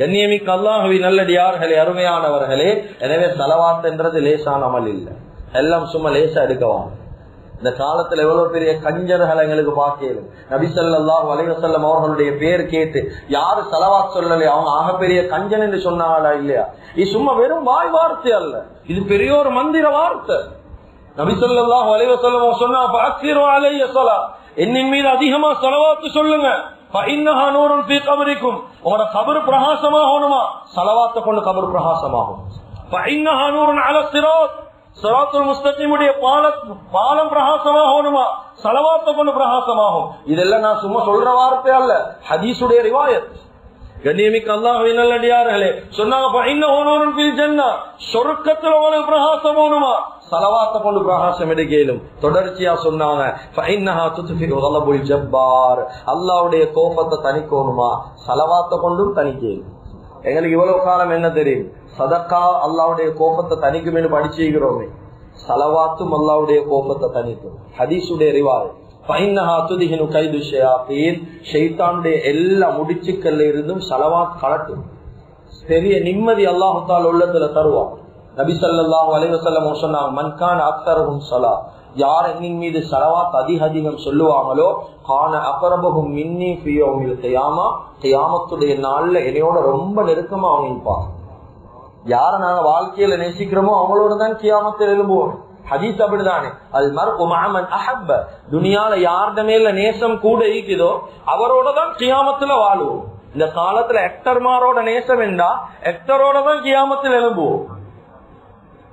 கண்ணியமிக்க அல்லாஹவி நல்லடியார்களே அருமையானவர்களே எனவே செலவாத்துன்றது லேசான அமல் இல்லை. எல்லாம் சும்மா லேசா எடுக்கவாங்க இந்த காலத்துல எவ்வளவு பெரிய கஞ்சர்கள் எங்களுக்கு பார்க்கலும் நபிசல்லாஹ் வலைவசல்லம் அவர்களுடைய பேர் கேட்டு யாரு செலவாத் சொல்லலையா அவங்க ஆகப்பெரிய கஞ்சன் என்று சொன்னாங்களா இல்லையா? இது சும்மா வெறும் வாய் வார்த்தை அல்ல. இது பெரிய ஒரு மந்திர வார்த்தை. நபிசல்லாஹ் வலைவசல்லம் சொன்னா "ஃபஅக்ஸிரு என்னின் மீது அதிகமா செலவாத்து சொல்லுங்க. கபரிக்கும் உங்களோட கபரு பிரகாசமாகணுமா? சலவாத்த கொண்டு கபரு பிரகாசமாகும். முஸ்லிமுடைய பாலம் பிரகாசமாகணுமா சலவாத்த கொண்டு பிரகாசமாகும் இதெல்லாம் நான் சும்மா சொல்ற வார்த்தை அல்ல ஹதீசுடைய ரிவாயத் கண்ணியமிக்க அல்லாஹ்வின் நல்லடியார்களே சொன்னாங்க "ஃபஇன்னஹு நூருன் ஃபில் ஜன்னah." சொர்க்கத்துல பிரகாசம் வேணுமா சலவாத்த கொண்டு பிரகாசம் எடுக்கலும் தொடர்ச்சியா சொன்னாங்க "ஃபஇன்னஹா ஜப்பார்." அல்லாஹ்வுடைய கோபத்தை தணிக்கணுமா சலவாத்த கொண்டும் தணிக்கலும் எங்களுக்கு இவ்வளவு காலம் என்ன தெரியும் சதக்கா அல்லாவுடைய கோபத்தை தணிக்கும் படிச்சுக்கிறோமே சலவாத்தும் அல்லாவுடைய கோபத்தை தணிக்கும் ஹதீசுடைய ரிவாய் ஷைத்தானுடைய எல்லா முடிச்சுக்கள்ல இருந்தும் சலவாத் கலட்டும். பெரிய நிம்மதி அல்லாஹால் உள்ளத்துல தருவான். நபி சல்லாஹூ அலைஹி சொன்னாங்க மன்கான் அக்தரஹும் சலா யார் என்னின் மீது சலவாத் அதிக அதிகம் சொல்லுவாங்களோ காண அபரபகும் மின்னி ஃபியோமில் கியாமா. கியாமத்துடைய நாள்ல என்னையோட ரொம்ப நெருக்கமா அவங்க இருப்பாங்க யார நாங்க வாழ்க்கையில நேசிக்கிறோமோ அவங்களோட தான் கியாமத்தில் எழும்புவோம். ஹதீஸ் அப்படிதானே? அது மர்மன் அஹப்ப. துனியால யார்ட மேல நேசம் கூட இருக்குதோ அவரோட தான் கியாமத்துல வாழுவோம். இந்த காலத்துல எக்டர்மாரோட நேசம் என்றா எக்டரோட தான் கியாமத்தில் எழும்புவோம்.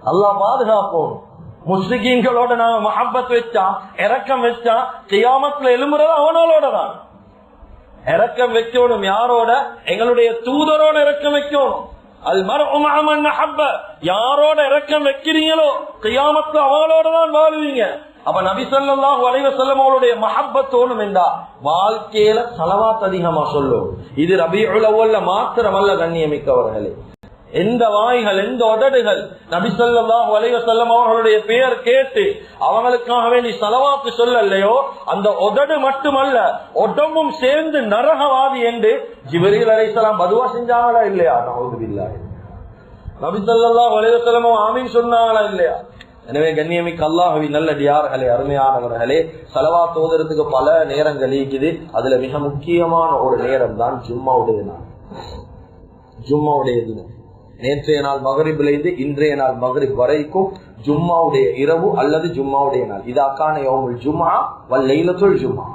அல்லா பாதுகாப்போம். முஸ்லிகீன்களோட நாங்க மஹப்பத் வச்சா இறக்கம் வச்சா கியாமத்துல எழும்புறது அவனோட தான் இறக்கம் வைக்கணும் யாரோட? எங்களுடைய தூதரோட இறக்கம் வைக்கணும். யாரோட இறக்கம் வைக்கிறீங்களோ கையாமத்து அவங்களோட தான் வாழ்வீங்க. அப்ப நபி சொல்லாஹ் வளைவ செல்லமோளுடைய மஹப்பத்தோணும் என்றா? வாழ்க்கையில செலவாத் அதிகமா சொல்லும். இது ரபி உலவல்ல மாத்திரமல்ல கண்ணியமிக்கவர்களே. எந்த வாய்கள் எந்த உதடுகள்? நபிசல்லாஹ் சொல்லாஹ் செல்லம் அவர்களுடைய பெயர் கேட்டு அவங்களுக்காக வேண்டி செலவாத்து சொல்லலையோ அந்த உதடு மட்டுமல்ல உடம்பும் சேர்ந்து நரகவாதி என்று ஜிபரில் அலைசலாம் பதுவா செஞ்சாங்களா இல்லையா? நவதுபில்லா நபி சொல்லாஹ் வலைவ செல்லமும் ஆமீன் சொன்னாங்களா இல்லையா? எனவே கண்ணியமிக்கு அல்லாஹவி நல்லடியார்களே அருமையானவர்களே செலவா தோதுறதுக்கு பல நேரங்கள் இருக்குது அதுல மிக முக்கியமான ஒரு நேரம் தான் ஜும்மாவுடைய நாள். ஜும்மாவுடைய தினம் நேற்றைய நாள் மகரிபிலிருந்து இன்றைய நாள் மகரிப் வரைக்கும் ஜும்மாவுடைய இரவு அல்லது ஜும்மாவுடைய நாள். இதாக்கான யோமுல் ஜும்மா வல்லைலத்துல் ஜும்மா.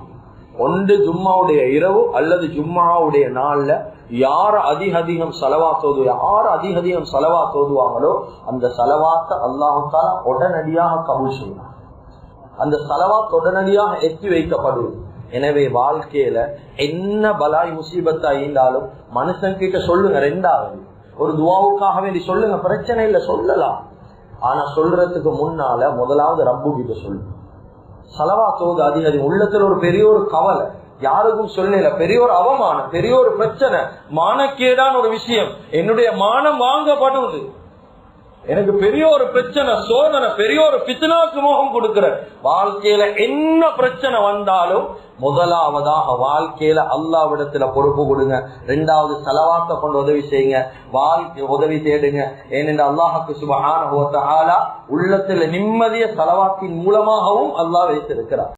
ஒன்று ஜும்மாவுடைய இரவு அல்லது ஜும்மாவுடைய நாள்ல யார் அதிக அதிகம் செலவா தோது யார் அதிக அதிகம் செலவா தோதுவாங்களோ அந்த செலவாத்த அல்லாஹால உடனடியாக கபூல் அந்த செலவாத் உடனடியாக எத்தி வைக்கப்படுவது. எனவே வாழ்க்கையில என்ன பலாய் முசீபத்தா இருந்தாலும் மனுஷன் கிட்ட சொல்லுங்க ரெண்டாவது. ஒரு துவாவுக்காக வேண்டி சொல்லுங்க பிரச்சனை இல்ல சொல்லலாம். ஆனா சொல்றதுக்கு முன்னால முதலாவது ரப்பு கிட்ட சொல்லு. சலவா தோது அதிக உள்ளத்துல ஒரு பெரிய ஒரு கவலை. யாருக்கும் சொல்லல பெரிய ஒரு அவமானம் பெரிய ஒரு பிரச்சனை. மானக்கேடான ஒரு விஷயம். என்னுடைய மானம் வாங்கப்படுவது எனக்கு பெரிய ஒரு பிரச்சனை சோதனை பெரிய ஒரு பித்தனாக்கு மோகம் கொடுக்கிற வாழ்க்கையில என்ன பிரச்சனை வந்தாலும் முதலாவதாக வாழ்க்கையில அல்லாவிடத்துல பொறுப்பு கொடுங்க. ரெண்டாவது செலவாக்க கொண்டு உதவி செய்யுங்க. வாழ்க்கை உதவி தேடுங்க. ஏனென்று அல்லாஹுக்கு சுபகான உள்ளத்துல நிம்மதிய செலவாக்கின் மூலமாகவும் அல்லாஹ் வைத்திருக்கிறார்.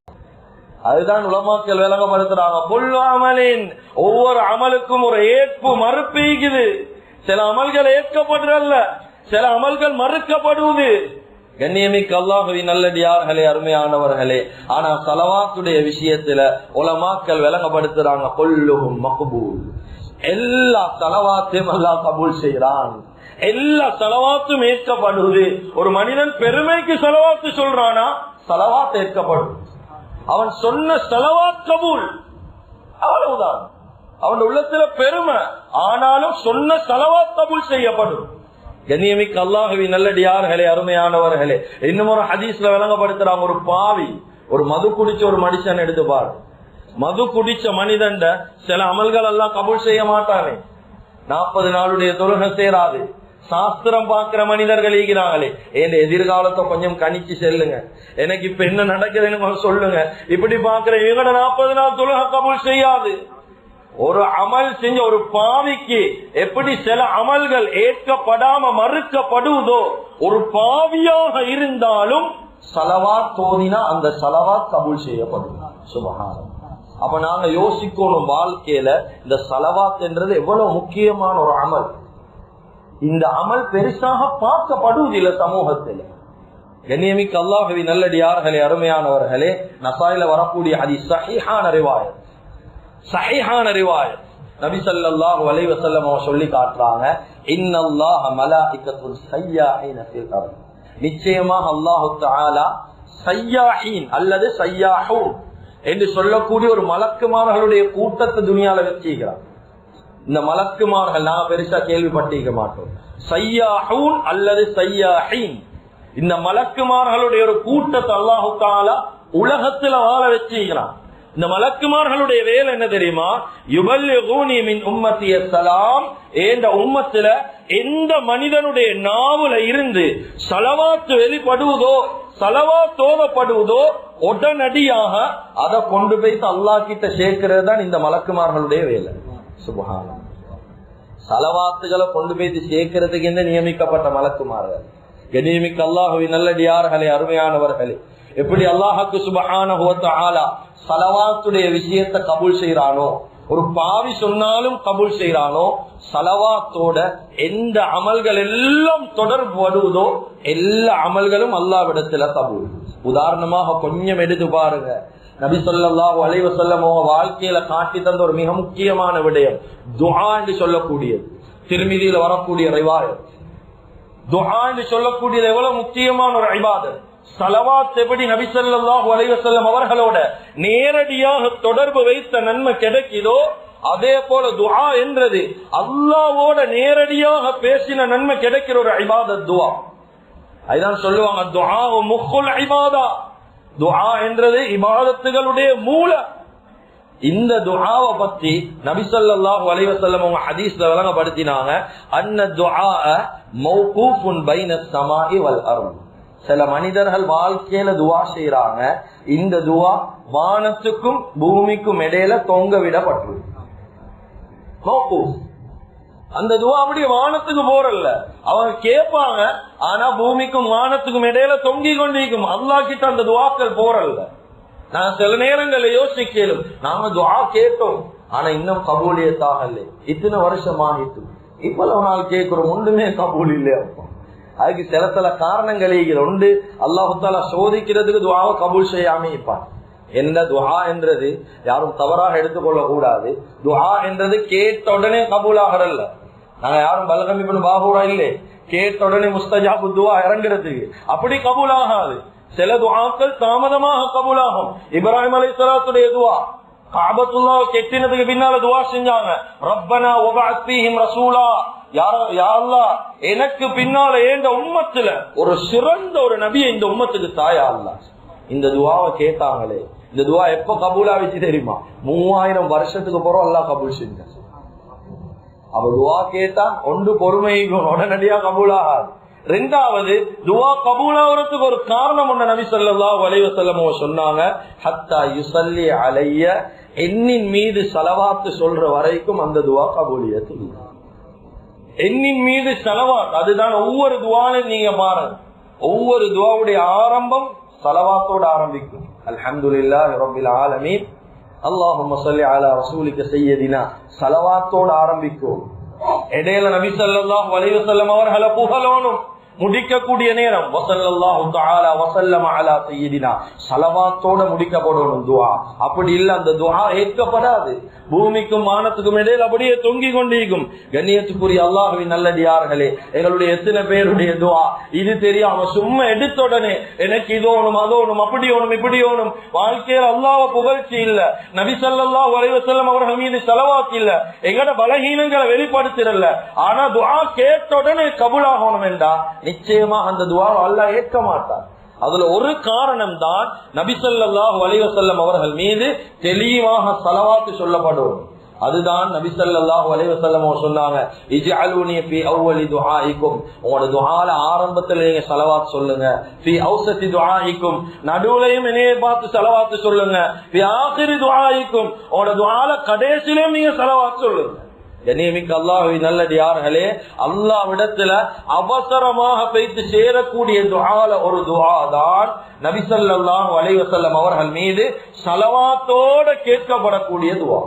அதுதான் உலமாக்கள் விளங்கப்படுத்துறாங்க. புல்லு அமலின். ஒவ்வொரு அமலுக்கும் ஒரு ஏற்பு மறுப்பீக்குது. சில அமல்கள் ஏற்கப்படுறல்ல சில அமல்கள் மறுக்கப்படுவது. கண்ணியமிக்க அல்லாஹுவி நல்லடியார்களே அருமையானவர்களே. ஆனா சலவாத்துடைய விஷயத்துல உலமாக்கள் விளங்கப்படுத்துறாங்க கொல்லுகும் மகபூல். எல்லா சலவாத்தையும் அல்லாஹ் கபூல் செய்யறான் எல்லா செலவாத்தும் ஏற்கப்படுவது. ஒரு மனிதன் பெருமைக்கு செலவாத்து சொல்றானா? செலவாத்து ஏற்கப்படும். அவன் சொன்ன செலவாத் கபூல். அவ்வளவுதான். அவன் உள்ளத்துல பெருமை. ஆனாலும் சொன்ன செலவாத் கபூல் செய்யப்படும். கண்ணியமிக்கு அல்லாஹவி நல்லடியார்களே அருமையானவர்களே. இன்னும் ஒரு ஹதீஸ்ல விளங்கப்படுத்துறாங்க ஒரு பாவி ஒரு மது குடிச்ச ஒரு மனுஷன் எடுத்து பாரு. மது குடிச்ச மனிதன் சில அமல்கள் எல்லாம் கபூல் செய்ய மாட்டானே. நாற்பது நாளுடைய தொழுகை சேராது. சாஸ்திரம் பார்க்கிற மனிதர்கள் ஈகிறாங்களே. என் எதிர்காலத்தை கொஞ்சம் கணிச்சு செல்லுங்க. எனக்கு இப்ப என்ன நடக்குதுன்னு சொல்லுங்க. இப்படி பாக்குற இவங்க நாற்பது நாள் தொழுகை கபூல் செய்யாது. ஒரு அமல் செஞ்ச ஒரு பாவிக்கு எப்படி சில அமல்கள் ஏற்கப்படாம மறுக்கப்படுவதோ ஒரு பாவியாக இருந்தாலும் சலவா தோதினா அந்த சலவா கபூல் செய்யப்படும். சுபகாரம் அப்ப நாங்க யோசிக்கணும் வாழ்க்கையில இந்த சலவாத் என்றது எவ்வளவு முக்கியமான ஒரு அமல். இந்த அமல் பெருசாக பார்க்கப்படுவதில்லை சமூகத்தில். கண்ணியமிக்கு அல்லாஹவி நல்லடியார்களே அருமையானவர்களே நசாயில வரக்கூடிய அதி சஹிஹான ரிவாயத். சஹிஹான ரிவாயத். நபி சல்லாஹ் வலை வசல்லம் அவன் சொல்லி காட்டுறாங்க இன்னல்லாஹ் மலாயிகத்துன் ஸய்யாஹீன நிச்சயமாக அல்லாஹ் தஆலா ஸய்யாஹீன் அல்லது சையாஹூ என்று சொல்லக்கூடிய ஒரு மலக்குமார்களுடைய கூட்டத்தை துணியால வச்சிருக்கிறார் இந்த மலக்குமார்கள் நான் பெருசா கேள்விப்பட்டிருக்க மாட்டோம். சையாஹூன் அல்லது சையாஹீன் இந்த மலக்குமார்களுடைய ஒரு கூட்டத்தை அல்லாஹு தாலா உலகத்துல வாழ வச்சிருக்கிறான் இந்த மலக்குமார்களுடைய வேலை என்ன தெரியுமா? யுபல்லிகூனி மின் உம்மத்திய சலாம் ஏந்த உம்மத்துல எந்த மனிதனுடைய நாவுல இருந்து சலவாத்து வெளிப்படுவதோ சலவா தோதப்படுவதோ உடனடியாக அதை கொண்டு போய் அல்லா கிட்ட சேர்க்கிறது தான் இந்த மலக்குமார்களுடைய வேலை. சுபகானம் சலவாத்துகளை கொண்டு போய் சேர்க்கிறதுக்கு என்று நியமிக்கப்பட்ட மலக்குமார்கள்? கண்ணியமிக்க அல்லாஹுவின் நல்லடியார்களே அருமையானவர்களே. எப்படி அல்லாஹுக்கு சுபகான ஆலா சலவாத்துடைய விஷயத்தை கபூல் செய்யறானோ ஒரு பாவி சொன்னாலும் கபூல் செய்யறானோ சலவாத்தோட எந்த அமல்கள் எல்லாம் தொடர்படுவதோ எல்லா அமல்களும் அல்லாவிடத்துல கபூல். உதாரணமாக கொஞ்சம் எடுத்து பாருங்க. நபி சொல்லா வளைவு சொல்லமோ வாழ்க்கையில காட்டி தந்த ஒரு மிக முக்கியமான விடயம். துஹா என்று சொல்லக்கூடியது. திருமிதியில வரக்கூடிய ரிவாயம் துஹா என்று சொல்லக்கூடியது எவ்வளவு முக்கியமான ஒரு ஐபாதம் சலவாத் எப்படி நபி அலைவசல்லம் அவர்களோட நேரடியாக தொடர்பு வைத்த நன்மை கிடைக்குதோ அதே போல துவா என்றது அல்லாவோட நேரடியாக பேசின நன்மை கிடைக்கிற ஒரு ஐபாத துவா அதுதான் சொல்லுவாங்க துவா முக்குல் ஐபாதா துவா என்றது இபாதத்துகளுடைய மூல. இந்த துஹாவை பத்தி நபிசல்லாஹு அலைவசல்லம் அவங்க ஹதீஸ்ல விளங்கப்படுத்தினாங்க அன்ன துஹா மௌகூஃபுன் பைன சமாஇ வல் அருள் சில மனிதர்கள் வாழ்க்கையில துவா செய்யறாங்க இந்த துவா வானத்துக்கும் பூமிக்கும் இடையில தொங்க விடப்பட்டு அந்த துவா அப்படி வானத்துக்கு போறல்ல. அவங்க கேட்பாங்க ஆனா பூமிக்கும் வானத்துக்கும் இடையில தொங்கி கொண்டிருக்கும். அல்லா கிட்ட அந்த துவாக்கள் போறல்ல. நான் சில நேரங்கள்ல யோசிக்கலும் நாம துவா கேட்டோம். ஆனா இன்னும் கபூலியத்தாக இல்லை. இத்தனை வருஷம் ஆகிட்டு. இவ்வளவு நாள் கேட்கிறோம் ஒன்றுமே கபூல் இல்லையா அதுக்கு சில சில காரணங்கள் உண்டு. அல்லாஹால சோதிக்கிறதுக்கு துவாவை கபூல் செய்யாம இருப்பான். என்ன துஹா என்றது? யாரும் தவறாக எடுத்துக்கொள்ள கூடாது துஹா என்றது கேட்ட உடனே கபூல் ஆகிறல்ல நாங்க யாரும் பலகமிபன் பாகூடா இல்லை. கேட்ட உடனே முஸ்தஜாபு துவா இறங்குறதுக்கு. அப்படி கபூல் ஆகாது சில துவாக்கள் தாமதமாக கபூல் ஆகும் இப்ராஹிம் அலி சலாத்துடைய துவா காபத்துல்லா கெட்டினதுக்கு பின்னால துவா செஞ்சாங்க. ரப்பனா ஒபாஸ்பீஹிம் ரசூலா. யாரா எனக்கு பின்னால ஏந்த உம்மத்துல ஒரு சிறந்த ஒரு நபியை இந்த உம்மத்துக்கு தாயா அல்ல இந்த துவாவை கேட்டாங்களே. இந்த துவா எப்ப கபூலா வச்சு தெரியுமா? மூவாயிரம் வருஷத்துக்கு போறோம் அல்லா கபூல் செஞ்ச அவ துவா கேட்டா ஒன்று பொறுமை உடனடியா கபூலாகாது. ரெண்டாவது துவா கபூலாவதுக்கு ஒரு காரணம் ஒண்ணு நபி சொல்லா வலைவ செல்லமோ சொன்னாங்க. ஹத்தா யுசல்லி அலைய எண்ணின் மீது செலவாத்து சொல்ற வரைக்கும் அந்த துவா கபூலியத்து எண்ணின் மீது செலவாத் அதுதான் ஒவ்வொரு துவாலும் நீங்க பாருங்க. ஒவ்வொரு துவாவுடைய ஆரம்பம் செலவாத்தோடு ஆரம்பிக்கும். அல்ஹம்துலில்லா ரபில் ஆலமீன். அல்லாஹும் சொல்லி அலா ரசூலிக்க செய்யதினா செலவாத்தோடு ஆரம்பிக்கும். இடையில நபி சொல்லாஹ் வலிவசல்லம் அவர்களை புகழோனும் முடிக்கக்கூடிய நேரம். வசல்லாஹு தஆலா வசல்லம அலா சய்யிதினா ஸலவாத்தோட முடிக்கப்படணும் துவா அப்படி இல்ல அந்த துவா ஏற்கப்படாது. பூமிக்கும் மானத்துக்கும் இடையில் அப்படியே தொங்கி கொண்டிருக்கும். கண்ணியத்துக்குரிய அல்லாஹுவின் நல்லடியார்களே எங்களுடைய எத்தனை பேருடைய துவா இது தெரியாம சும்மா எடுத்த உடனே எனக்கு இது ஓணும் அது ஓணும் அப்படி ஓணும் இப்படி ஓணும் வாழ்க்கையில் அல்லாஹ் புகழ்ச்சி இல்ல. நபிசல்லா ஸல்லல்லாஹு அலைஹி அவர்கள் மீது செலவாக்கு இல்ல. எங்கட பலகீனங்களை வெளிப்படுத்திடல. ஆனா துவா கேட்ட உடனே கபுலாகணும் என்றா? நிச்சயமா அந்த துவாவை அல்லா ஏற்க மாட்டார் அதுல ஒரு காரணம் தான் நபிசல்லாஹ் வலிவசல்லம் அவர்கள் மீது தெளிவாக சலவாத்து சொல்லப்படும். அதுதான் நபிசல்லாஹ் வலிவசல்லம் சொன்னாங்க உங்களோட துஆல ஆரம்பத்துல நீங்க ஸலவாத் சொல்லுங்க. ஃபீ அவ்சதி துஆஇக்கும். நடுவுலயும் என்னைய பார்த்து ஸலவாத் சொல்லுங்க. ஃபீ ஆகிரி துஆஇக்கும். உங்களோட துஆல கடைசியிலும் நீங்க ஸலவாத் சொல்லுங்க. கண்ணியமிக்க அல்லாஹுவை நல்லடியார்களே அல்லாவிடத்துல அவசரமாக வைத்து சேரக்கூடிய துஆல ஒரு துஆ தான் நபிசல்லாஹு அலைவசல்லம் அவர்கள் மீது சலவாத்தோட கேட்கப்படக்கூடிய துஆ.